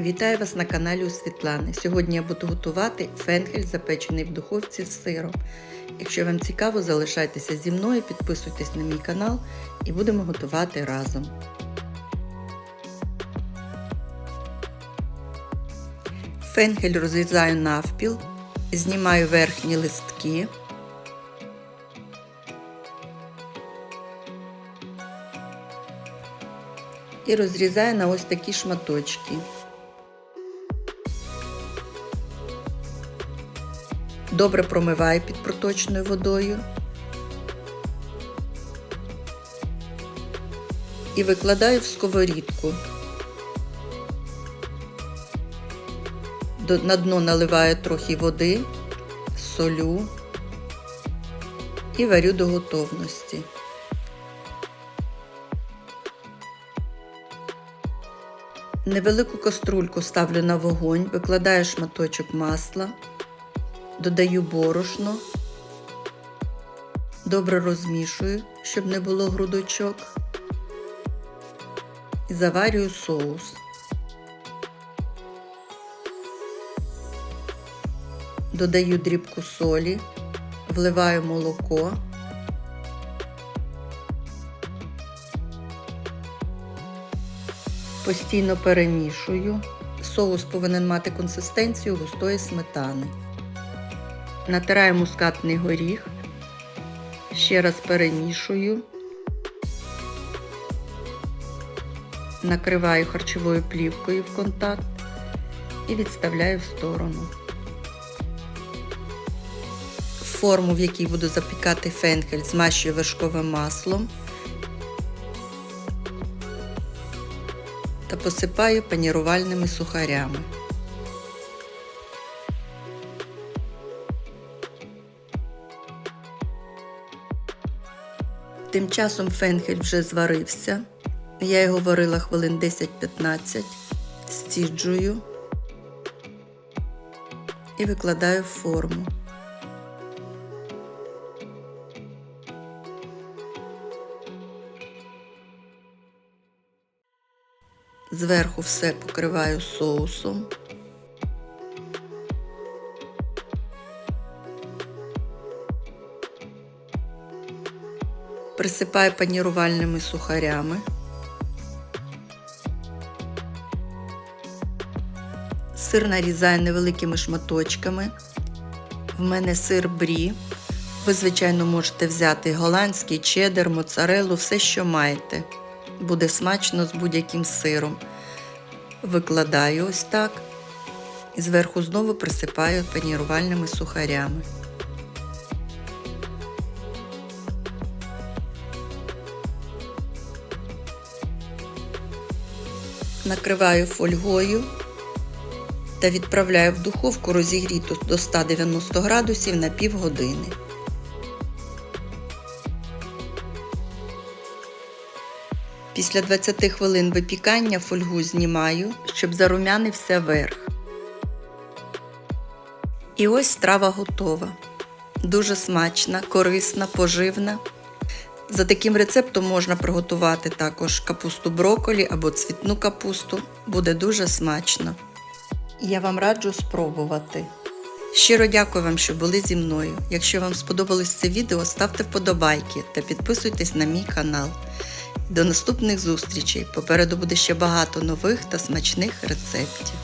Вітаю вас на каналі у Світлани. Сьогодні я буду готувати фенхель, запечений в духовці з сиром. Якщо вам цікаво, залишайтеся зі мною, підписуйтесь на мій канал і будемо готувати разом. Фенхель розрізаю навпіл, знімаю верхні листки. І розрізаю на ось такі шматочки. Добре промиваю під проточною водою і викладаю в сковорідку. На дно наливаю трохи води, солю і варю до готовності. Невелику каструльку ставлю на вогонь, викладаю шматочок масла, додаю борошно, добре розмішую, щоб не було грудочок, і заварюю соус. Додаю дрібку солі, вливаю молоко. Постійно перемішую. Соус повинен мати консистенцію густої сметани. Натираю мускатний горіх, ще раз перемішую, накриваю харчовою плівкою в контакт і відставляю в сторону. Форму, в якій буду запікати фенхель, змащую вершковим маслом. та посипаю панірувальними сухарями. Тим часом фенхель вже зварився. Я його варила хвилин 10-15, стіджую і викладаю в форму. Зверху все покриваю соусом. Присипаю панірувальними сухарями. Сир нарізаю невеликими шматочками. В мене сир брі. Ви, звичайно, можете взяти голландський чеддер, моцарелу, все, що маєте буде смачно з будь-яким сиром. Викладаю ось так і зверху знову присипаю панірувальними сухарями. Накриваю фольгою та відправляю в духовку розігріту до 190 градусів на півгодини. Після 20 хвилин випікання фольгу знімаю, щоб зарум'янився верх. І ось страва готова. Дуже смачна, корисна, поживна. За таким рецептом можна приготувати також капусту броколі або цвітну капусту. Буде дуже смачно. Я вам раджу спробувати. Щиро дякую вам, що були зі мною. Якщо вам сподобалось це відео, ставте вподобайки та підписуйтесь на мій канал. До наступних зустрічей! Попереду буде ще багато нових та смачних рецептів.